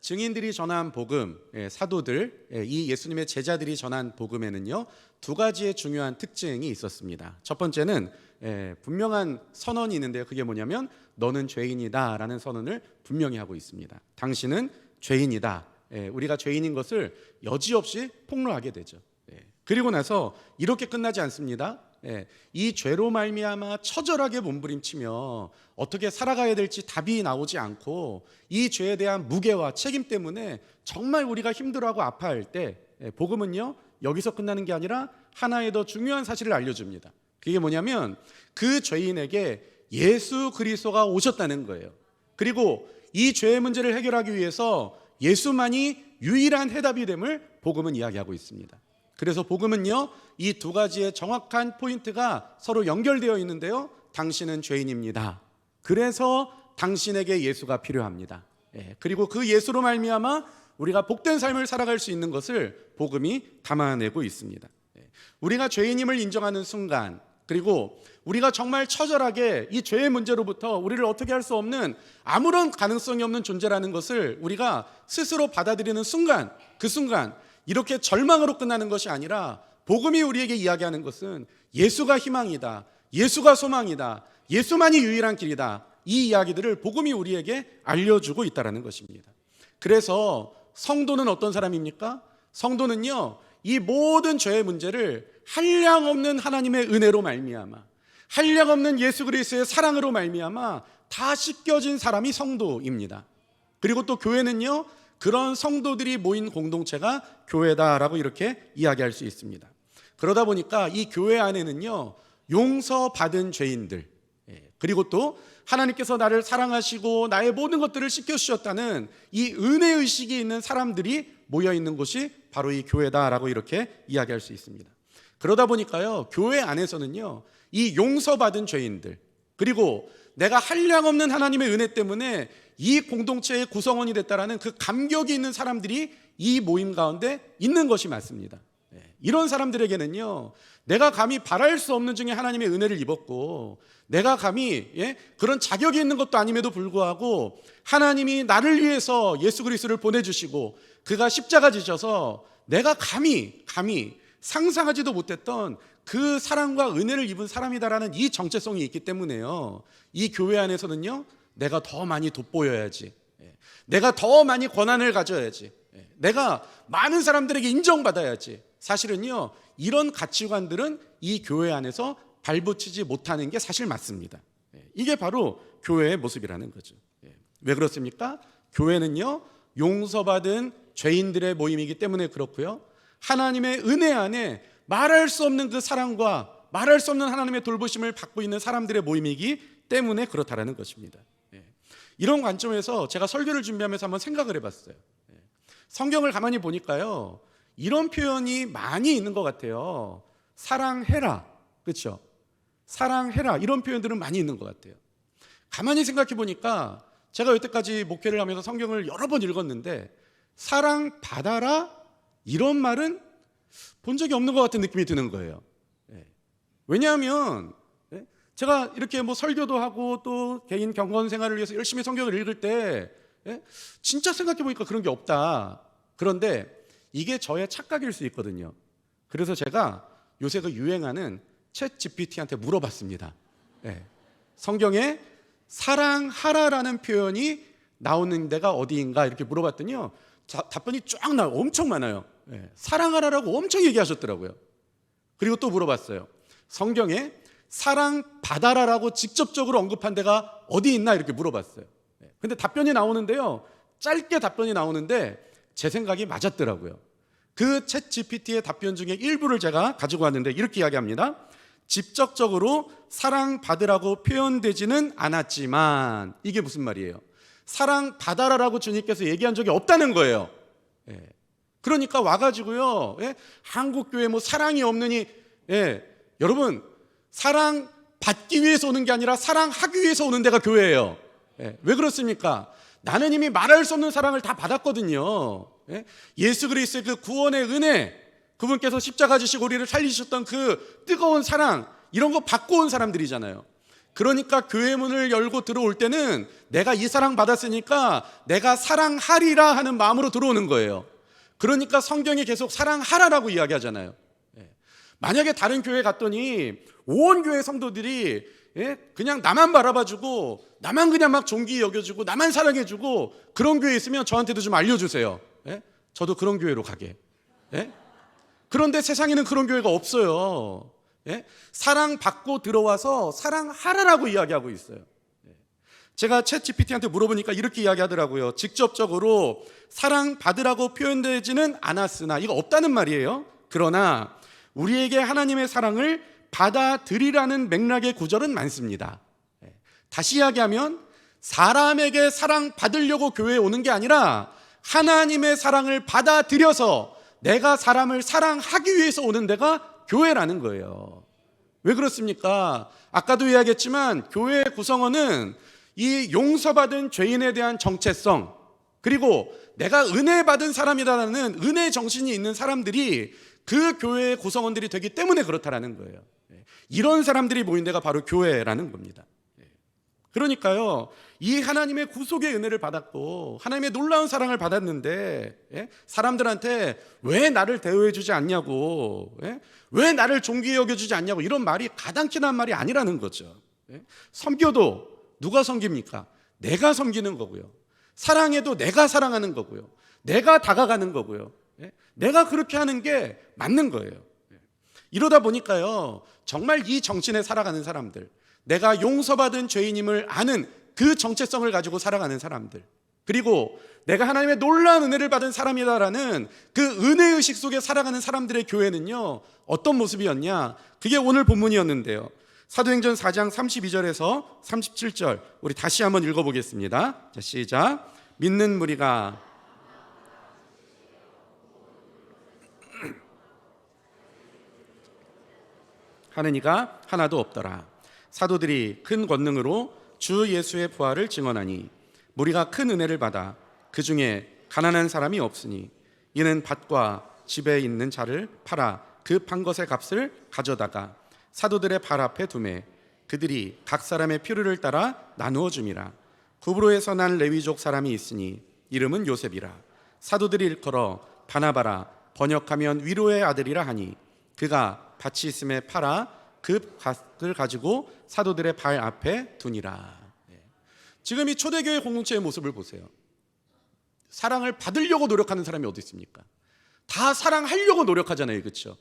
증인들이 전한 복음, 예, 사도들, 예, 이 예수님의 제자들이 전한 복음에는요 두 가지의 중요한 특징이 있었습니다. 첫 번째는 예, 분명한 선언이 있는데요. 그게 뭐냐면 너는 죄인이다라는 선언을 분명히 하고 있습니다. 당신은 죄인이다. 예, 우리가 죄인인 것을 여지없이 폭로하게 되죠. 예, 그리고 나서 이렇게 끝나지 않습니다. 예, 이 죄로 말미암아 처절하게 몸부림치며 어떻게 살아가야 될지 답이 나오지 않고 이 죄에 대한 무게와 책임 때문에 정말 우리가 힘들어하고 아파할 때 예, 복음은요 여기서 끝나는 게 아니라 하나의 더 중요한 사실을 알려줍니다. 그게 뭐냐면 그 죄인에게 예수 그리스도가 오셨다는 거예요. 그리고 이 죄의 문제를 해결하기 위해서 예수만이 유일한 해답이 됨을 복음은 이야기하고 있습니다. 그래서 복음은요, 이 두 가지의 정확한 포인트가 서로 연결되어 있는데요. 당신은 죄인입니다. 그래서 당신에게 예수가 필요합니다. 예, 그리고 그 예수로 말미암아 우리가 복된 삶을 살아갈 수 있는 것을 복음이 담아내고 있습니다. 예, 우리가 죄인임을 인정하는 순간, 그리고 우리가 정말 처절하게 이 죄의 문제로부터 우리를 어떻게 할 수 없는 아무런 가능성이 없는 존재라는 것을 우리가 스스로 받아들이는 순간, 그 순간 이렇게 절망으로 끝나는 것이 아니라 복음이 우리에게 이야기하는 것은 예수가 희망이다. 예수가 소망이다. 예수만이 유일한 길이다. 이 이야기들을 복음이 우리에게 알려주고 있다는 것입니다. 그래서 성도는 어떤 사람입니까? 성도는요, 이 모든 죄의 문제를 한량 없는 하나님의 은혜로 말미암아, 한량 없는 예수 그리스도의 사랑으로 말미암아 다 씻겨진 사람이 성도입니다. 그리고 또 교회는요, 그런 성도들이 모인 공동체가 교회다라고 이렇게 이야기할 수 있습니다. 그러다 보니까 이 교회 안에는요, 용서받은 죄인들, 예, 그리고 또 하나님께서 나를 사랑하시고 나의 모든 것들을 씻겨주셨다는 이 은혜의식이 있는 사람들이 모여 있는 곳이 바로 이 교회다라고 이렇게 이야기할 수 있습니다. 그러다 보니까요, 교회 안에서는요, 이 용서받은 죄인들, 그리고 내가 한량 없는 하나님의 은혜 때문에 이 공동체의 구성원이 됐다라는 그 감격이 있는 사람들이 이 모임 가운데 있는 것이 맞습니다. 예, 이런 사람들에게는요, 내가 감히 바랄 수 없는 중에 하나님의 은혜를 입었고, 내가 감히 예, 그런 자격이 있는 것도 아님에도 불구하고 하나님이 나를 위해서 예수 그리스도를 보내주시고 그가 십자가 지셔서 내가 감히 감히 상상하지도 못했던 그 사랑과 은혜를 입은 사람이다라는 이 정체성이 있기 때문에요. 이 교회 안에서는요, 내가 더 많이 돋보여야지. 예, 내가 더 많이 권한을 가져야지. 예, 내가 많은 사람들에게 인정받아야지. 사실은요, 이런 가치관들은 이 교회 안에서 발붙이지 못하는 게 사실 맞습니다. 예, 이게 바로 교회의 모습이라는 거죠. 예, 왜 그렇습니까? 교회는요, 용서받은 죄인들의 모임이기 때문에 그렇고요. 하나님의 은혜 안에 말할 수 없는 그 사랑과 말할 수 없는 하나님의 돌보심을 받고 있는 사람들의 모임이기 때문에 그렇다라는 것입니다. 예. 이런 관점에서 제가 설교를 준비하면서 한번 생각을 해봤어요. 예. 성경을 가만히 보니까요, 이런 표현이 많이 있는 것 같아요. 사랑해라, 그렇죠? 사랑해라 이런 표현들은 많이 있는 것 같아요. 가만히 생각해 보니까 제가 여태까지 목회를 하면서 성경을 여러 번 읽었는데 사랑 받아라 이런 말은 본 적이 없는 것 같은 느낌이 드는 거예요. 예. 왜냐하면 예? 제가 이렇게 뭐 설교도 하고 또 개인 경건 생활을 위해서 열심히 성경을 읽을 때 예? 진짜 생각해 보니까 그런 게 없다. 그런데 이게 저의 착각일 수 있거든요. 그래서 제가 요새 그 유행하는 챗 GPT한테 물어봤습니다. 예. 성경에 사랑하라라는 표현이 나오는 데가 어디인가 이렇게 물어봤더니요. 자, 답변이 쫙 나요. 엄청 많아요. 예. 사랑하라라고 엄청 얘기하셨더라고요. 그리고 또 물어봤어요. 성경에 사랑 받아라라고 직접적으로 언급한 데가 어디 있나 이렇게 물어봤어요. 예. 근데 답변이 나오는데요. 짧게 답변이 나오는데 제 생각이 맞았더라고요. 그 챗 GPT의 답변 중에 일부를 제가 가지고 왔는데 이렇게 이야기합니다. 직접적으로 사랑 받으라고 표현되지는 않았지만 이게 무슨 말이에요? 사랑 받아라라고 주님께서 얘기한 적이 없다는 거예요. 예. 그러니까 와가지고요, 예? 한국 교회 뭐 사랑이 없느니, 예. 여러분, 사랑 받기 위해서 오는 게 아니라 사랑하기 위해서 오는 데가 교회예요. 예. 왜 그렇습니까? 나는 이미 말할 수 없는 사랑을 다 받았거든요. 예? 예수 그리스도의 그 구원의 은혜, 그분께서 십자가 지시고 우리를 살리셨던 그 뜨거운 사랑, 이런 거 받고 온 사람들이잖아요. 그러니까 교회 문을 열고 들어올 때는 내가 이 사랑 받았으니까 내가 사랑하리라 하는 마음으로 들어오는 거예요. 그러니까 성경이 계속 사랑하라라고 이야기하잖아요. 예. 만약에 다른 교회 갔더니 온 교회 성도들이 예? 그냥 나만 바라봐주고 나만 그냥 막 존귀 여겨주고 나만 사랑해주고 그런 교회 있으면 저한테도 좀 알려주세요. 예? 저도 그런 교회로 가게. 예? 그런데 세상에는 그런 교회가 없어요. 예? 사랑 받고 들어와서 사랑하라라고 이야기하고 있어요. 예. 제가 챗 GPT한테 물어보니까 이렇게 이야기하더라고요. 직접적으로 사랑 받으라고 표현되지는 않았으나 이거 없다는 말이에요. 그러나 우리에게 하나님의 사랑을 받아들이라는 맥락의 구절은 많습니다. 예. 다시 이야기하면 사람에게 사랑 받으려고 교회에 오는 게 아니라 하나님의 사랑을 받아들여서 내가 사람을 사랑하기 위해서 오는 데가 교회라는 거예요. 왜 그렇습니까? 아까도 이야기했지만 교회의 구성원은 이 용서받은 죄인에 대한 정체성 그리고 내가 은혜 받은 사람이라는 은혜 정신이 있는 사람들이 그 교회의 구성원들이 되기 때문에 그렇다라는 거예요. 이런 사람들이 모인 데가 바로 교회라는 겁니다. 그러니까요, 이 하나님의 구속의 은혜를 받았고, 하나님의 놀라운 사랑을 받았는데, 예? 사람들한테 왜 나를 대우해주지 않냐고, 예? 왜 나를 존귀히 여겨주지 않냐고, 이런 말이 가당키난 말이 아니라는 거죠. 예? 섬겨도 누가 섬깁니까? 내가 섬기는 거고요. 사랑해도 내가 사랑하는 거고요. 내가 다가가는 거고요. 예? 내가 그렇게 하는 게 맞는 거예요. 예. 이러다 보니까요, 정말 이 정신에 살아가는 사람들, 내가 용서받은 죄인임을 아는 그 정체성을 가지고 살아가는 사람들. 그리고 내가 하나님의 놀라운 은혜를 받은 사람이다라는 그 은혜의식 속에 살아가는 사람들의 교회는요, 어떤 모습이었냐? 그게 오늘 본문이었는데요. 사도행전 4장 32절에서 37절, 우리 다시 한번 읽어보겠습니다. 자, 시작. 믿는 무리가 하는 이가 하나도 없더라. 사도들이 큰 권능으로 주 예수의 부활을 증언하니 무리가 큰 은혜를 받아 그 중에 가난한 사람이 없으니 이는 밭과 집에 있는 자를 팔아 그 판 것의 값을 가져다가 사도들의 발 앞에 두매 그들이 각 사람의 필요를 따라 나누어 줌이라 구브로에서 난 레위족 사람이 있으니 이름은 요셉이라 사도들이 일컬어 바나바라 번역하면 위로의 아들이라 하니 그가 밭이 있음에 팔아 그 밭을 가지고 사도들의 발 앞에 두니라. 예. 지금 이 초대교회 공동체의 모습을 보세요. 사랑을 받으려고 노력하는 사람이 어디 있습니까? 다 사랑하려고 노력하잖아요, 그렇죠?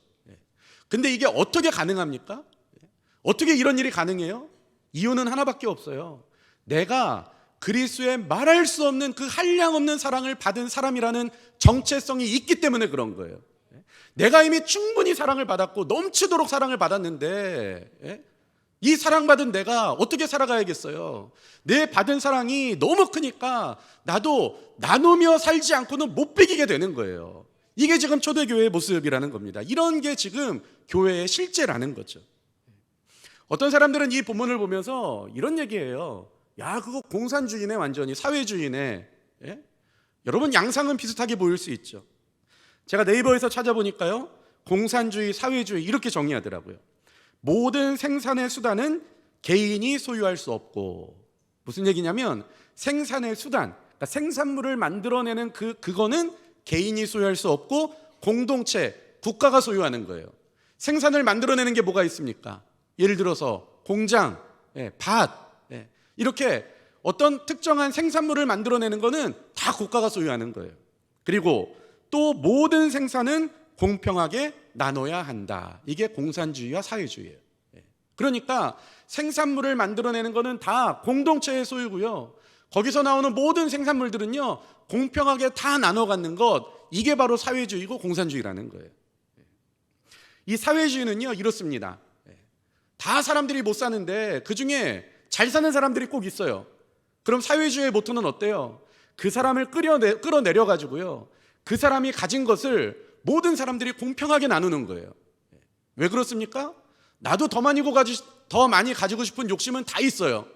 근데 이게 어떻게 가능합니까? 예. 어떻게 이런 일이 가능해요? 이유는 하나밖에 없어요. 내가 그리스도의 말할 수 없는 그 한량 없는 사랑을 받은 사람이라는 정체성이 있기 때문에 그런 거예요. 내가 이미 충분히 사랑을 받았고 넘치도록 사랑을 받았는데 예? 이 사랑받은 내가 어떻게 살아가야겠어요? 내 받은 사랑이 너무 크니까 나도 나누며 살지 않고는 못 비기게 되는 거예요. 이게 지금 초대교회의 모습이라는 겁니다. 이런 게 지금 교회의 실제라는 거죠. 어떤 사람들은 이 본문을 보면서 이런 얘기예요. 야, 그거 공산주의네, 완전히 사회주의네. 예? 여러분, 양상은 비슷하게 보일 수 있죠. 제가 네이버에서 찾아보니까요. 공산주의, 사회주의 이렇게 정의하더라고요. 모든 생산의 수단은 개인이 소유할 수 없고 무슨 얘기냐면 생산의 수단, 그러니까 생산물을 만들어내는 그 그거는 개인이 소유할 수 없고 공동체, 국가가 소유하는 거예요. 생산을 만들어내는 게 뭐가 있습니까? 예를 들어서 공장, 예, 밭, 예, 이렇게 어떤 특정한 생산물을 만들어내는 거는 다 국가가 소유하는 거예요. 그리고 또 모든 생산은 공평하게 나눠야 한다. 이게 공산주의와 사회주의예요. 예. 그러니까 생산물을 만들어내는 것은 다 공동체의 소유고요. 거기서 나오는 모든 생산물들은요, 공평하게 다 나눠 갖는 것, 이게 바로 사회주의고 공산주의라는 거예요. 예. 이 사회주의는요, 이렇습니다. 예. 다 사람들이 못 사는데 그 중에 잘 사는 사람들이 꼭 있어요. 그럼 사회주의의 모토는 어때요? 그 사람을 끌어내, 끌어내려 가지고요. 그 사람이 가진 것을 모든 사람들이 공평하게 나누는 거예요. 왜 그렇습니까? 나도 더 많이 가지 더 많이 가지고 싶은 욕심은 다 있어요.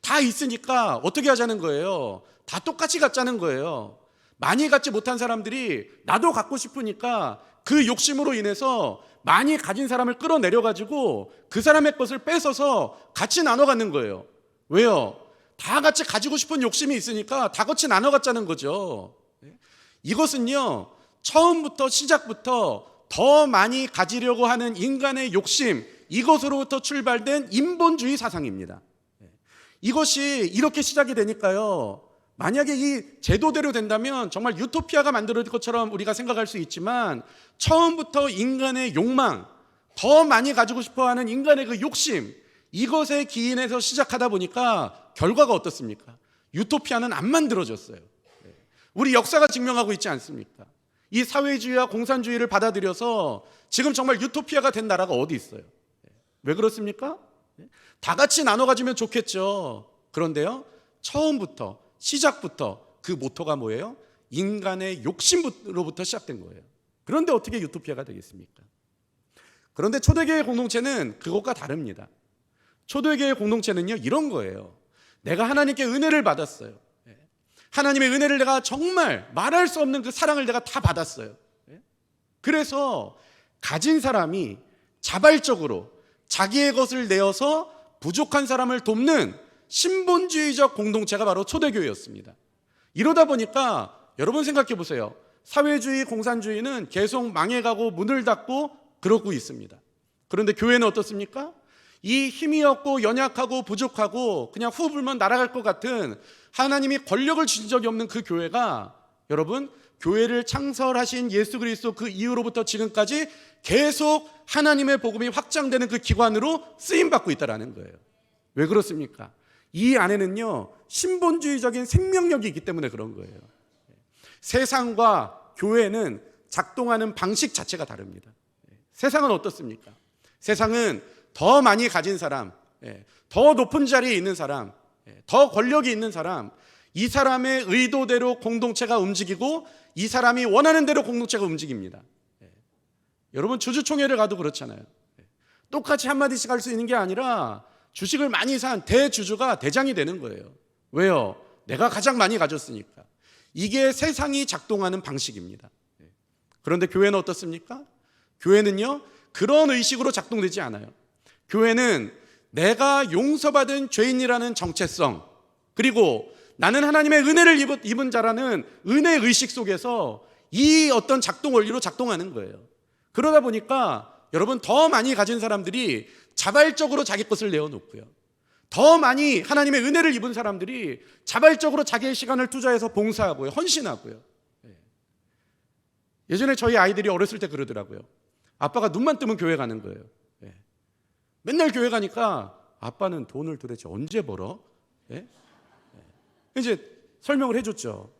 다 있으니까 어떻게 하자는 거예요? 다 똑같이 갖자는 거예요. 많이 갖지 못한 사람들이 나도 갖고 싶으니까 그 욕심으로 인해서 많이 가진 사람을 끌어내려 가지고 그 사람의 것을 뺏어서 같이 나눠 갖는 거예요. 왜요? 다 같이 가지고 싶은 욕심이 있으니까 다 같이 나눠 갖자는 거죠. 이것은요. 처음부터 시작부터 더 많이 가지려고 하는 인간의 욕심 이것으로부터 출발된 인본주의 사상입니다. 이것이 이렇게 시작이 되니까요. 만약에 이 제도대로 된다면 정말 유토피아가 만들어질 것처럼 우리가 생각할 수 있지만 처음부터 인간의 욕망, 더 많이 가지고 싶어 하는 인간의 그 욕심, 이것에 기인해서 시작하다 보니까 결과가 어떻습니까? 유토피아는 안 만들어졌어요. 우리 역사가 증명하고 있지 않습니까? 이 사회주의와 공산주의를 받아들여서 지금 정말 유토피아가 된 나라가 어디 있어요? 왜 그렇습니까? 다 같이 나눠 가지면 좋겠죠. 그런데요, 처음부터, 시작부터 그 모토가 뭐예요? 인간의 욕심으로부터 시작된 거예요. 그런데 어떻게 유토피아가 되겠습니까? 그런데 초대교회 공동체는 그것과 다릅니다. 초대교회 공동체는요, 이런 거예요. 내가 하나님께 은혜를 받았어요. 하나님의 은혜를 내가 정말 말할 수 없는 그 사랑을 내가 다 받았어요. 그래서 가진 사람이 자발적으로 자기의 것을 내어서 부족한 사람을 돕는 신본주의적 공동체가 바로 초대교회였습니다. 이러다 보니까 여러분 생각해 보세요. 사회주의, 공산주의는 계속 망해가고 문을 닫고 그러고 있습니다. 그런데 교회는 어떻습니까? 이 힘이 없고 연약하고 부족하고 그냥 후 불면 날아갈 것 같은 하나님이 권력을 주신 적이 없는 그 교회가 여러분 교회를 창설하신 예수 그리스도 그 이후로부터 지금까지 계속 하나님의 복음이 확장되는 그 기관으로 쓰임 받고 있다라는 거예요. 왜 그렇습니까? 이 안에는요 신본주의적인 생명력이 있기 때문에 그런 거예요. 세상과 교회는 작동하는 방식 자체가 다릅니다. 세상은 어떻습니까? 세상은 더 많이 가진 사람, 예, 더 높은 자리에 있는 사람, 예, 더 권력이 있는 사람, 이 사람의 의도대로 공동체가 움직이고 이 사람이 원하는 대로 공동체가 움직입니다. 예. 여러분 주주총회를 가도 그렇잖아요. 똑같이 한마디씩 할 수 있는 게 아니라 주식을 많이 산 대주주가 대장이 되는 거예요. 왜요? 내가 가장 많이 가졌으니까. 이게 세상이 작동하는 방식입니다. 그런데 교회는 어떻습니까? 교회는요, 그런 의식으로 작동되지 않아요. 교회는 내가 용서받은 죄인이라는 정체성, 그리고 나는 하나님의 은혜를 입은, 자라는 은혜 의식 속에서 이 어떤 작동 원리로 작동하는 거예요. 그러다 보니까 여러분 더 많이 가진 사람들이 자발적으로 자기 것을 내어놓고요. 더 많이 하나님의 은혜를 입은 사람들이 자발적으로 자기의 시간을 투자해서 봉사하고요. 헌신하고요. 예. 예전에 저희 아이들이 어렸을 때 그러더라고요. 아빠가 눈만 뜨면 교회 가는 거예요. 예. 맨날 교회 가니까 아빠는 돈을 도대체 언제 벌어? 예? 이제 설명을 해줬죠.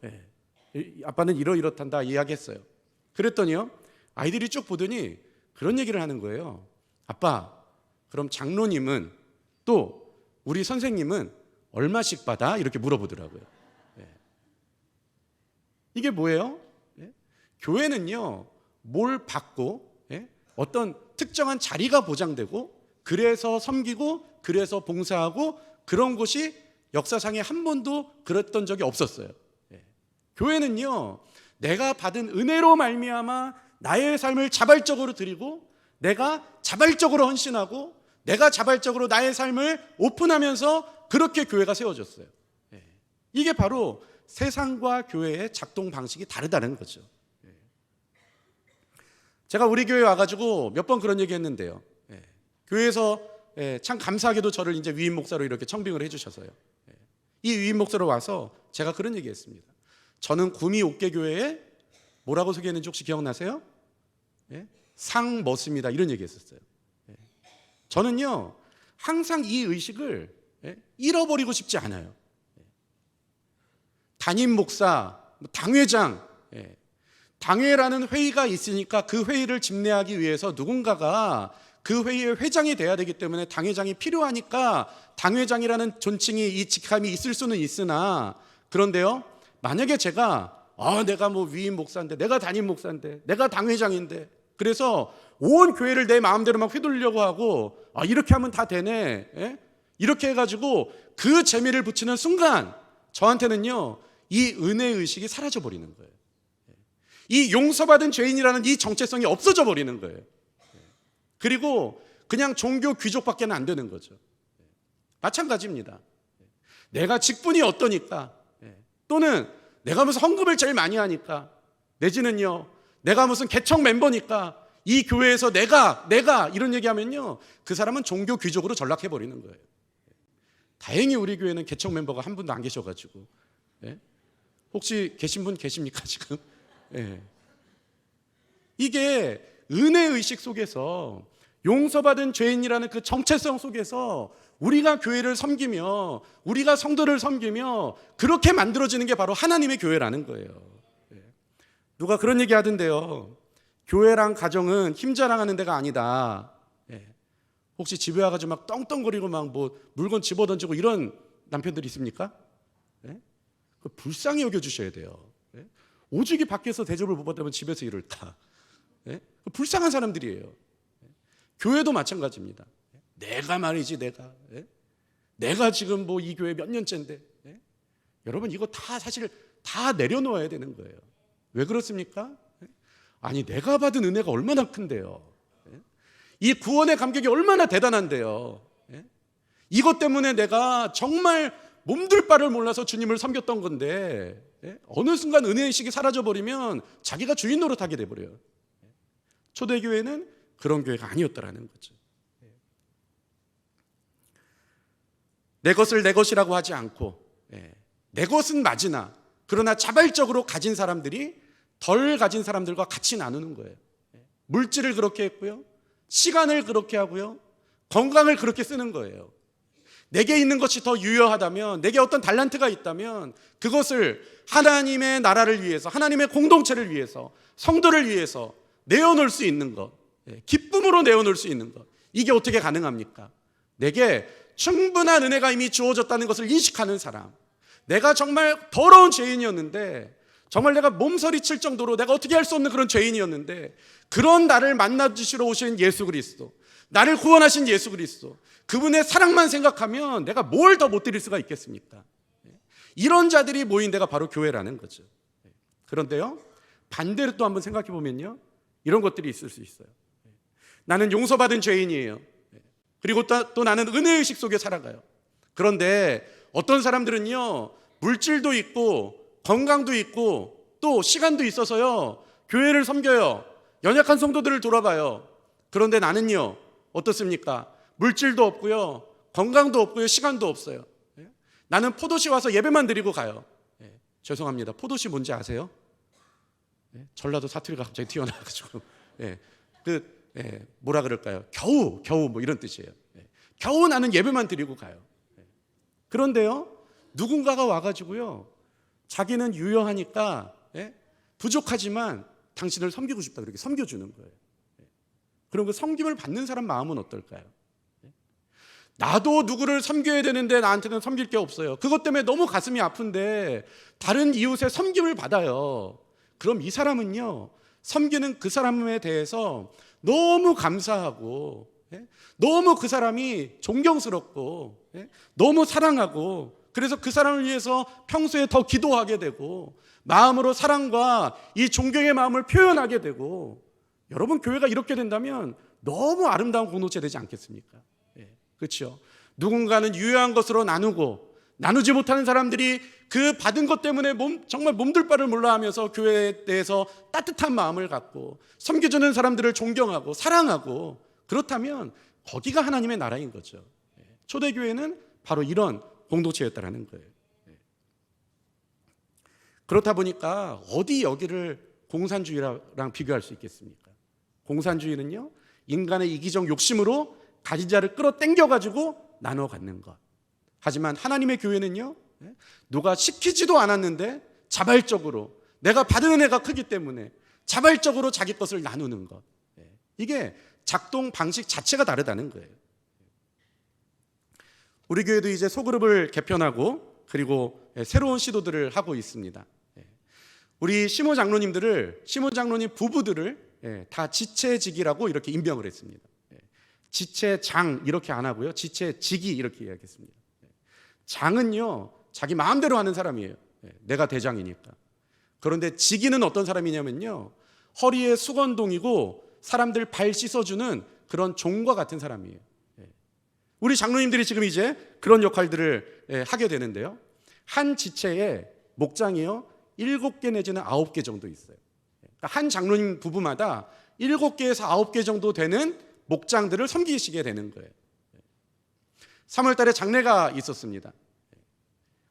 아빠는 이러이렇단다 이야기했어요. 그랬더니요. 아이들이 쭉 보더니 그런 얘기를 하는 거예요. 아빠, 그럼 장로님은 또 우리 선생님은 얼마씩 받아? 이렇게 물어보더라고요. 이게 뭐예요? 교회는요, 뭘 받고, 어떤 특정한 자리가 보장되고, 그래서 섬기고, 그래서 봉사하고, 그런 곳이 역사상에 한 번도 그랬던 적이 없었어요. 교회는요, 내가 받은 은혜로 말미암아 나의 삶을 자발적으로 드리고, 내가 자발적으로 헌신하고, 내가 자발적으로 나의 삶을 오픈하면서 그렇게 교회가 세워졌어요. 이게 바로 세상과 교회의 작동 방식이 다르다는 거죠. 제가 우리 교회 와가지고 몇 번 그런 얘기 했는데요. 교회에서 참 감사하게도 저를 이제 위임 목사로 이렇게 청빙을 해주셔서요. 이 위임 목사로 와서 제가 그런 얘기 했습니다. 저는 구미 옥계 교회에 뭐라고 소개했는지 혹시 기억나세요? 상 멋습니다. 이런 얘기 했었어요. 저는요, 항상 이 의식을 잃어버리고 싶지 않아요. 담임 목사, 뭐 당회장, 당회라는 회의가 있으니까 그 회의를 집례하기 위해서 누군가가 그 회의의 회장이 돼야 되기 때문에 당회장이 필요하니까 당회장이라는 존칭이 이 직함이 있을 수는 있으나 그런데요 만약에 제가 아 내가 뭐 위임 목사인데 내가 담임 목사인데 내가 당회장인데 그래서 온 교회를 내 마음대로 막 휘둘려고 하고 아 이렇게 하면 다 되네 예? 이렇게 해가지고 그 재미를 붙이는 순간 저한테는요 이 은혜 의식이 사라져 버리는 거예요. 이 용서받은 죄인이라는 이 정체성이 없어져 버리는 거예요. 그리고 그냥 종교 귀족밖에 안 되는 거죠. 마찬가지입니다. 내가 직분이 어떠니까 또는 내가 무슨 헌금을 제일 많이 하니까 내지는요 내가 무슨 개척 멤버니까 이 교회에서 내가 내가 이런 얘기하면요 그 사람은 종교 귀족으로 전락해 버리는 거예요. 다행히 우리 교회는 개척 멤버가 한 분도 안 계셔가지고 예? 혹시 계신 분 계십니까 지금? 예. 이게 은혜 의식 속에서 용서받은 죄인이라는 그 정체성 속에서 우리가 교회를 섬기며 우리가 성도를 섬기며 그렇게 만들어지는 게 바로 하나님의 교회라는 거예요. 예. 누가 그런 얘기 하던데요. 교회랑 가정은 힘 자랑하는 데가 아니다. 예. 혹시 집에 와가지고 막 떵떵거리고 막 뭐 물건 집어 던지고 이런 남편들 있습니까? 예? 그 불쌍히 여겨주셔야 돼요. 예? 오직이 밖에서 대접을 못 받다면 집에서 다. 예? 그 불쌍한 사람들이에요. 예? 교회도 마찬가지입니다. 예? 내가 말이지 내가. 예? 내가 지금 뭐 이 교회 몇 년째인데. 예? 여러분 이거 다 사실 다 내려놓아야 되는 거예요. 왜 그렇습니까? 예? 아니 내가 받은 은혜가 얼마나 큰데요. 예? 이 구원의 감격이 얼마나 대단한데요. 예? 이것 때문에 내가 정말 몸둘 바를 몰라서 주님을 섬겼던 건데 예? 어느 순간 은혜의식이 사라져 버리면 자기가 주인 노릇하게 돼 버려요. 초대교회는 그런 교회가 아니었다라는 거죠. 예. 내 것을 내 것이라고 하지 않고 예. 내 것은 맞으나 그러나 자발적으로 가진 사람들이 덜 가진 사람들과 같이 나누는 거예요. 예. 물질을 그렇게 했고요. 시간을 그렇게 하고요. 건강을 그렇게 쓰는 거예요. 내게 있는 것이 더 유효하다면, 내게 어떤 달란트가 있다면, 그것을 하나님의 나라를 위해서, 하나님의 공동체를 위해서, 성도를 위해서 내어놓을 수 있는 것, 예, 기쁨으로 내어놓을 수 있는 것, 이게 어떻게 가능합니까? 내게 충분한 은혜가 이미 주어졌다는 것을 인식하는 사람, 내가 정말 더러운 죄인이었는데, 정말 내가 몸서리 칠 정도로 내가 어떻게 할 수 없는 그런 죄인이었는데, 그런 나를 만나주시러 오신 예수 그리스도, 나를 구원하신 예수 그리스도, 그분의 사랑만 생각하면 내가 뭘 더 못 드릴 수가 있겠습니까? 이런 자들이 모인 데가 바로 교회라는 거죠. 그런데요, 반대로 또 한번 생각해 보면요, 이런 것들이 있을 수 있어요. 나는 용서받은 죄인이에요. 그리고 또, 또 나는 은혜의식 속에 살아가요. 그런데 어떤 사람들은요, 물질도 있고, 건강도 있고, 또 시간도 있어서요, 교회를 섬겨요. 연약한 성도들을 돌아봐요. 그런데 나는요, 어떻습니까? 물질도 없고요. 건강도 없고요. 시간도 없어요. 예? 나는 포도시 와서 예배만 드리고 가요. 예, 죄송합니다. 포도시 뭔지 아세요? 예, 전라도 사투리가 갑자기 튀어나와가지고. 예, 그, 예, 뭐라 그럴까요? 겨우, 겨우 뭐 이런 뜻이에요. 예, 겨우 나는 예배만 드리고 가요. 예. 그런데요, 누군가가 와가지고요, 자기는 유효하니까, 예, 부족하지만 당신을 섬기고 싶다. 그렇게 섬겨주는 거예요. 예. 그럼 그 섬김을 받는 사람 마음은 어떨까요? 나도 누구를 섬겨야 되는데 나한테는 섬길 게 없어요. 그것 때문에 너무 가슴이 아픈데 다른 이웃의 섬김을 받아요. 그럼 이 사람은요, 섬기는 그 사람에 대해서 너무 감사하고, 예? 너무 그 사람이 존경스럽고, 예? 너무 사랑하고, 그래서 그 사람을 위해서 평소에 더 기도하게 되고, 마음으로 사랑과 이 존경의 마음을 표현하게 되고, 여러분 교회가 이렇게 된다면 너무 아름다운 공동체 되지 않겠습니까? 그렇죠? 누군가는 유효한 것으로 나누고 나누지 못하는 사람들이 그 받은 것 때문에 몸, 정말 몸둘 바를 몰라 하면서 교회에 대해서 따뜻한 마음을 갖고 섬겨주는 사람들을 존경하고 사랑하고 그렇다면 거기가 하나님의 나라인 거죠. 예. 초대교회는 바로 이런 공동체였다라는 거예요. 예. 그렇다 보니까 어디 여기를 공산주의랑 비교할 수 있겠습니까? 공산주의는요, 인간의 이기적 욕심으로 가진 자를 끌어 당겨 가지고 나눠 갖는 것. 하지만 하나님의 교회는요. 예, 누가 시키지도 않았는데 자발적으로 내가 받은 은혜가 크기 때문에 자발적으로 자기 것을 나누는 것. 예, 이게 작동 방식 자체가 다르다는 거예요. 우리 교회도 이제 소그룹을 개편하고 그리고 예, 새로운 시도들을 하고 있습니다. 우리 시모 장로님들을 시모 장로님 부부들을 다 지체직이라고 이렇게 임명을 했습니다. 지체장 이렇게 안 하고요. 지체직이 이렇게 이야기했습니다. 장은요, 자기 마음대로 하는 사람이에요. 예, 내가 대장이니까. 그런데 지기는 어떤 사람이냐면요. 허리에 수건동이고 사람들 발 씻어주는 그런 종과 같은 사람이에요. 예. 우리 장로님들이 지금 이제 그런 역할들을 예, 하게 되는데요. 한 지체에 목장이요. 일곱 개 내지는 아홉 개 정도 있어요. 그러니까 한 장로님 부부마다 일곱 개에서 아홉 개 정도 되는 목장들을 섬기시게 되는 거예요. 3월 달에 장례가 있었습니다.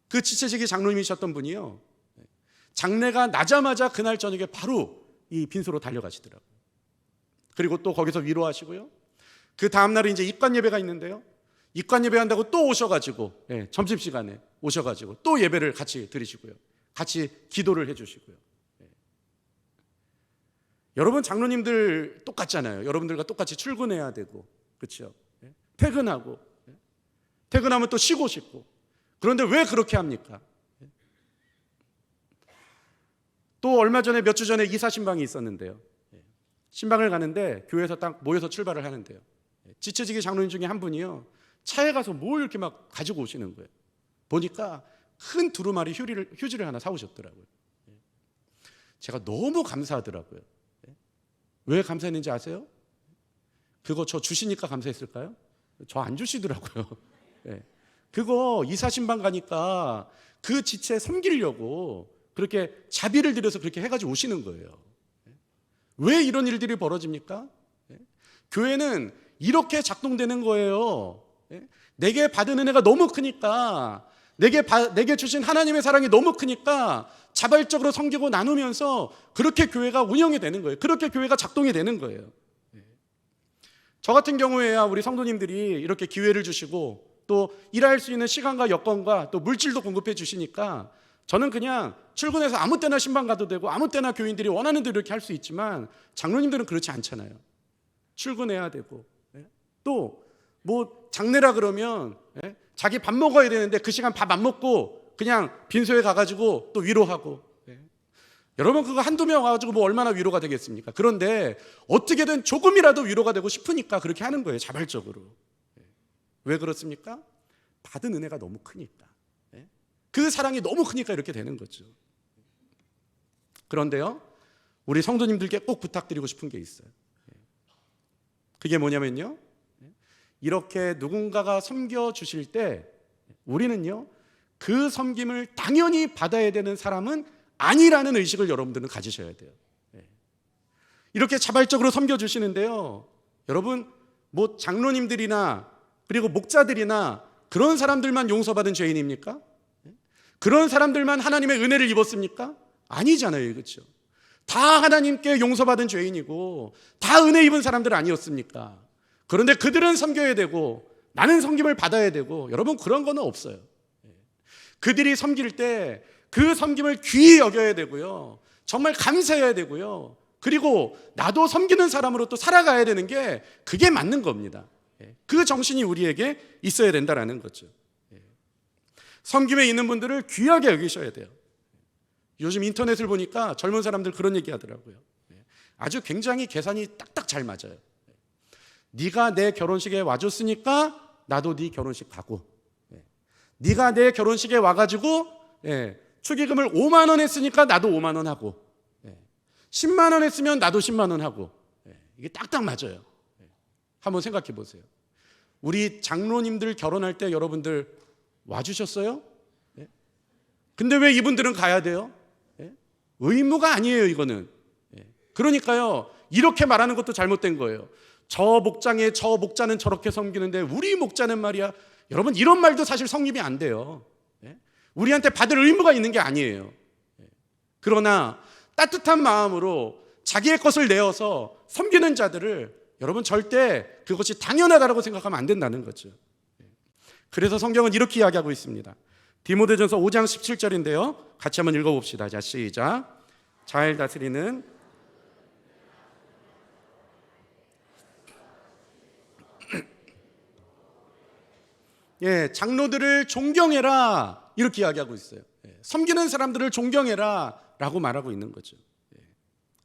그 지체직이 장로님이셨던 분이요. 장례가 나자마자 그날 저녁에 바로 이 빈소로 달려가시더라고요. 그리고 또 거기서 위로하시고요. 그 다음날에 이제 입관 예배가 있는데요. 입관 예배 한다고 또 오셔가지고 예, 점심시간에 오셔가지고 또 예배를 같이 드리시고요. 같이 기도를 해주시고요. 예. 여러분 장로님들 똑같잖아요. 여러분들과 똑같이 출근해야 되고 그렇죠. 예. 퇴근하고 예. 퇴근하면 또 쉬고 싶고 그런데 왜 그렇게 합니까? 예. 또 얼마 전에 몇 주 전에 이사 신방이 있었는데요. 예. 신방을 가는데 교회에서 딱 모여서 출발을 하는데요. 예. 지체직의 장로님 중에 한 분이요. 차에 가서 뭘 이렇게 막 가지고 오시는 거예요. 보니까 큰 두루마리 휴지를, 휴지를 하나 사오셨더라고요. 예. 제가 너무 감사하더라고요. 예. 왜 감사했는지 아세요? 그거 저 주시니까 감사했을까요? 저 안 주시더라고요. 예. 그거 이사 신방 가니까 그 지체 섬기려고 그렇게 자비를 들여서 그렇게 해가지고 오시는 거예요. 예. 왜 이런 일들이 벌어집니까? 예. 교회는 이렇게 작동되는 거예요. 예. 내게 받은 은혜가 너무 크니까 내게 바- 내게 주신 하나님의 사랑이 너무 크니까 자발적으로 섬기고 나누면서 그렇게 교회가 운영이 되는 거예요. 그렇게 교회가 작동이 되는 거예요. 예. 저 같은 경우에야 우리 성도님들이 이렇게 기회를 주시고 또 일할 수 있는 시간과 여건과 또 물질도 공급해 주시니까 저는 그냥 출근해서 아무 때나 신방 가도 되고 아무 때나 교인들이 원하는 대로 이렇게 할 수 있지만 장로님들은 그렇지 않잖아요. 출근해야 되고 또 뭐 장례라 그러면 예? 자기 밥 먹어야 되는데 그 시간 밥 안 먹고 그냥 빈소에 가가지고 또 위로하고 예? 여러분 그거 한두 명 와가지고 뭐 얼마나 위로가 되겠습니까? 그런데 어떻게든 조금이라도 위로가 되고 싶으니까 그렇게 하는 거예요 자발적으로 예. 왜 그렇습니까? 받은 은혜가 너무 크니까 예? 그 사랑이 너무 크니까 이렇게 되는 거죠. 그런데요 우리 성도님들께 꼭 부탁드리고 싶은 게 있어요. 예. 그게 뭐냐면요. 이렇게 누군가가 섬겨 주실 때 우리는요 그 섬김을 당연히 받아야 되는 사람은 아니라는 의식을 여러분들은 가지셔야 돼요. 예. 이렇게 자발적으로 섬겨 주시는데요. 여러분 뭐 장로님들이나 그리고 목자들이나 그런 사람들만 용서받은 죄인입니까? 예? 그런 사람들만 하나님의 은혜를 입었습니까? 아니잖아요, 그렇죠? 다 하나님께 용서받은 죄인이고 다 은혜 입은 사람들 아니었습니까? 그런데 그들은 섬겨야 되고 나는 섬김을 받아야 되고 여러분 그런 거는 없어요. 예. 그들이 섬길 때 그 섬김을 귀히 여겨야 되고요. 정말 감사해야 되고요. 그리고 나도 섬기는 사람으로 또 살아가야 되는 게 그게 맞는 겁니다. 예. 그 정신이 우리에게 있어야 된다라는 거죠. 예. 섬김에 있는 분들을 귀하게 여기셔야 돼요. 요즘 인터넷을 보니까 젊은 사람들 그런 얘기 하더라고요. 아주 굉장히 계산이 딱딱 잘 맞아요. 네가 내 결혼식에 와줬으니까 나도 네 결혼식 가고 예. 네가 내 결혼식에 와가지고 예, 축의금을 5만 원 했으니까 나도 5만 원 하고 예. 10만 원 했으면 나도 10만 원 하고 예. 이게 딱딱 맞아요. 예. 한번 생각해 보세요. 우리 장로님들 결혼할 때 여러분들 와주셨어요? 예. 근데 왜 이분들은 가야 돼요? 예. 의무가 아니에요 이거는. 예. 그러니까요 이렇게 말하는 것도 잘못된 거예요. 저 목장에 저 목자는 저렇게 섬기는데 우리 목자는 말이야. 여러분 이런 말도 사실 성립이 안 돼요. 예? 우리한테 받을 의무가 있는 게 아니에요. 예. 그러나 따뜻한 마음으로 자기의 것을 내어서 섬기는 자들을 여러분 절대 그것이 당연하다고 생각하면 안 된다는 거죠. 예. 그래서 성경은 이렇게 이야기하고 있습니다. 디모데전서 5장 17절인데요. 같이 한번 읽어 봅시다. 자 시작. 잘 다스리는 예, 장로들을 존경해라 이렇게 이야기하고 있어요. 예, 섬기는 사람들을 존경해라라고 말하고 있는 거죠.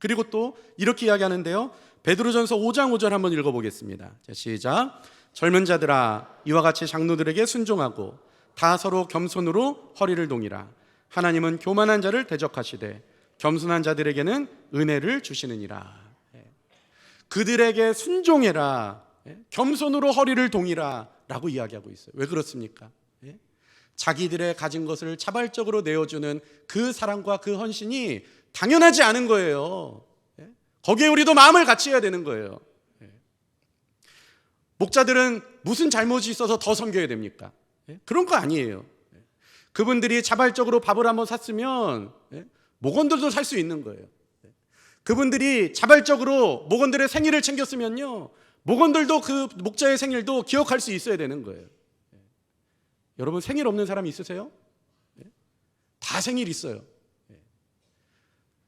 예. 그리고 또 이렇게 이야기하는데요. 베드로전서 5장 5절 한번 읽어보겠습니다. 자, 시작. 젊은 자들아 이와 같이 장로들에게 순종하고 다 서로 겸손으로 허리를 동이라. 하나님은 교만한 자를 대적하시되 겸손한 자들에게는 은혜를 주시느니라. 예. 그들에게 순종해라. 예. 겸손으로 허리를 동이라 라고 이야기하고 있어요. 왜 그렇습니까? 예. 자기들의 가진 것을 자발적으로 내어주는 그 사랑과 그 헌신이 당연하지 않은 거예요. 예. 거기에 우리도 마음을 같이 해야 되는 거예요. 예. 목자들은 무슨 잘못이 있어서 더 섬겨야 됩니까? 예. 그런 거 아니에요. 예. 그분들이 자발적으로 밥을 한번 샀으면 예. 목원들도 살 수 있는 거예요. 예. 그분들이 자발적으로 목원들의 생일을 챙겼으면요. 목원들도 그 목자의 생일도 기억할 수 있어야 되는 거예요. 예. 여러분 생일 없는 사람 있으세요? 예. 다 생일 있어요.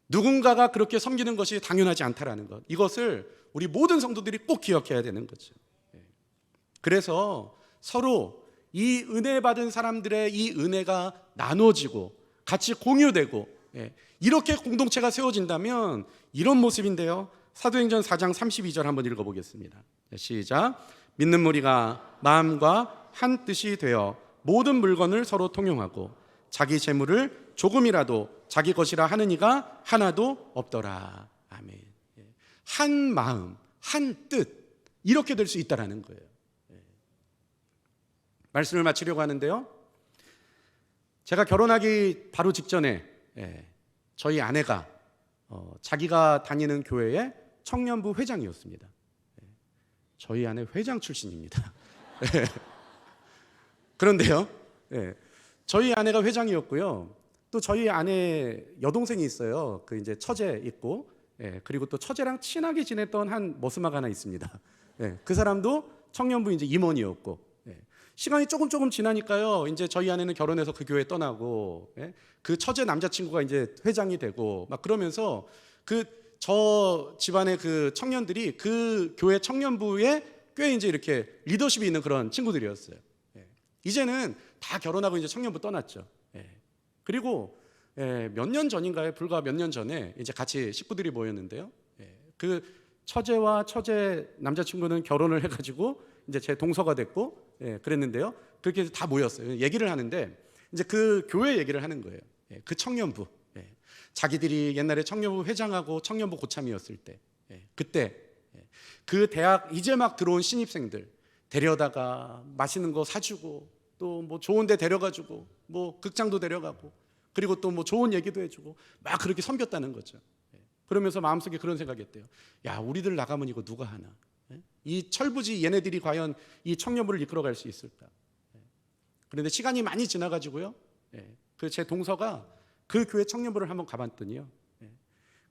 예. 누군가가 그렇게 섬기는 것이 당연하지 않다라는 것. 이것을 우리 모든 성도들이 꼭 기억해야 되는 거죠. 예. 그래서 서로 이 은혜 받은 사람들의 이 은혜가 나눠지고 같이 공유되고 예. 이렇게 공동체가 세워진다면 이런 모습인데요. 사도행전 4장 32절 한번 읽어보겠습니다. 네, 시작. 믿는 무리가 마음과 한 뜻이 되어 모든 물건을 서로 통용하고 자기 재물을 조금이라도 자기 것이라 하는 이가 하나도 없더라. 아멘. 예. 한 마음, 한 뜻 이렇게 될 수 있다라는 거예요. 예. 말씀을 마치려고 하는데요. 제가 결혼하기 바로 직전에 예, 저희 아내가 어, 자기가 다니는 교회의 청년부 회장이었습니다. 예, 저희 아내 회장 출신입니다. 예. 그런데요, 예, 저희 아내가 회장이었고요. 또 저희 아내 여동생이 있어요. 그 이제 처제 있고, 예, 그리고 또 처제랑 친하게 지냈던 한 머스마가 하나 있습니다. 예, 그 사람도 청년부 이제 임원이었고, 예, 시간이 조금 조금 지나니까요. 이제 저희 아내는 결혼해서 그 교회 떠나고, 예, 그 처제 남자친구가 이제 회장이 되고, 막 그러면서 그 저 집안의 그 청년들이 그 교회 청년부에 꽤 이제 이렇게 리더십이 있는 그런 친구들이었어요. 예. 이제는 다 결혼하고 이제 청년부 떠났죠. 예. 그리고 예, 몇 년 전인가요? 불과 몇 년 전에 이제 같이 식구들이 모였는데요. 예. 그 처제와 처제 남자친구는 결혼을 해가지고 이제 제 동서가 됐고 예, 그랬는데요. 그렇게 해서 다 모였어요. 얘기를 하는데 이제 그 교회 얘기를 하는 거예요. 예, 그 청년부. 예. 자기들이 옛날에 청년부 회장하고 청년부 고참이었을 때 예, 그때 예, 그 대학 이제 막 들어온 신입생들 데려다가 맛있는 거 사주고 또 뭐 좋은 데 데려가지고 뭐 극장도 데려가고 그리고 또 뭐 좋은 얘기도 해주고 막 그렇게 섬겼다는 거죠. 예. 그러면서 마음속에 그런 생각했대요. 야 우리들 나가면 이거 누가 하나? 예? 이 철부지 얘네들이 과연 이 청년부를 이끌어갈 수 있을까? 예. 그런데 시간이 많이 지나가지고요. 그 제 동서가 그 교회 청년부를 한번 가봤더니요. 예.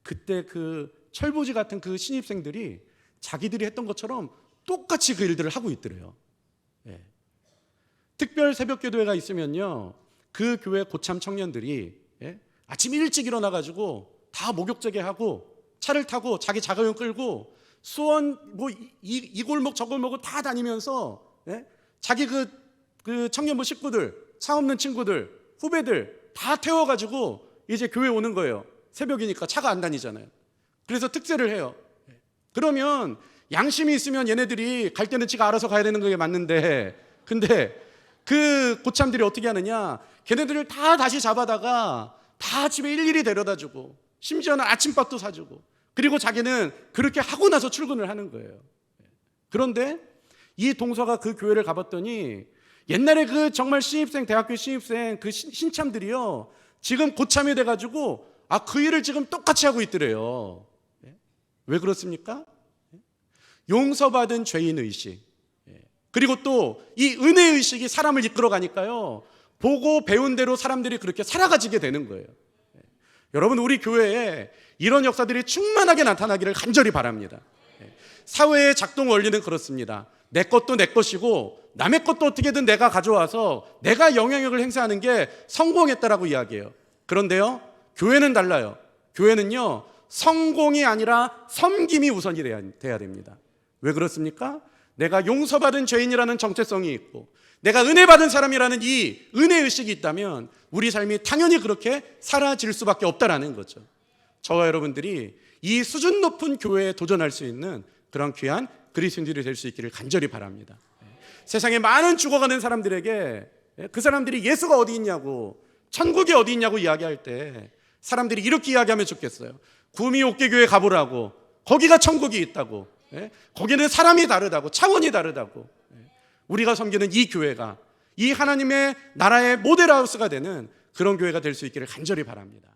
그때 그 철부지 같은 그 신입생들이 자기들이 했던 것처럼 똑같이 그 일들을 하고 있더래요. 예. 특별 새벽 기도회가 있으면요. 그 교회 고참 청년들이 예? 아침 일찍 일어나 가지고 다 목욕제게 하고 차를 타고 자기 자가용 끌고 수원 뭐이 골목 저 골목을 다 다니면서 예? 자기 그, 그 청년부 식구들 차 없는 친구들 후배들 다 태워 가지고 이제 교회 오는 거예요. 새벽이니까 차가 안 다니잖아요. 그래서 특세를 해요. 그러면 양심이 있으면 얘네들이 갈 때는 지가 알아서 가야 되는 게 맞는데, 근데 그 고참들이 어떻게 하느냐? 걔네들을 다 다시 잡아다가 다 집에 일일이 데려다 주고, 심지어는 아침밥도 사주고, 그리고 자기는 그렇게 하고 나서 출근을 하는 거예요. 그런데 이 동서가 그 교회를 가봤더니 옛날에 그 정말 신입생 대학교 신입생 그 신참들이요 지금 고참이 돼가지고 아 그 일을 지금 똑같이 하고 있더래요. 예? 왜 그렇습니까? 예? 용서받은 죄인 의식 예. 그리고 또 이 은혜 의식이 사람을 이끌어 가니까요 보고 배운 대로 사람들이 그렇게 살아가지게 되는 거예요. 여러분 우리 교회에 이런 역사들이 충만하게 나타나기를 간절히 바랍니다. 사회의 작동 원리는 그렇습니다. 내 것도 내 것이고 남의 것도 어떻게든 내가 가져와서 내가 영향력을 행사하는 게 성공했다라고 이야기해요. 그런데요, 교회는 달라요. 교회는요, 성공이 아니라 섬김이 우선이 돼야, 돼야 됩니다. 왜 그렇습니까? 내가 용서받은 죄인이라는 정체성이 있고, 내가 은혜 받은 사람이라는 이 은혜 의식이 있다면 우리 삶이 당연히 그렇게 사라질 수밖에 없다라는 거죠. 저와 여러분들이 이 수준 높은 교회에 도전할 수 있는 그런 귀한 그리스도인들이 될 수 있기를 간절히 바랍니다. 세상에 많은 죽어가는 사람들에게 그 사람들이 예수가 어디 있냐고 천국이 어디 있냐고 이야기할 때 사람들이 이렇게 이야기하면 좋겠어요. 구미 옥계교회 가보라고. 거기가 천국이 있다고. 예? 거기는 사람이 다르다고. 차원이 다르다고. 예? 우리가 섬기는 이 교회가 이 하나님의 나라의 모델하우스가 되는 그런 교회가 될 수 있기를 간절히 바랍니다.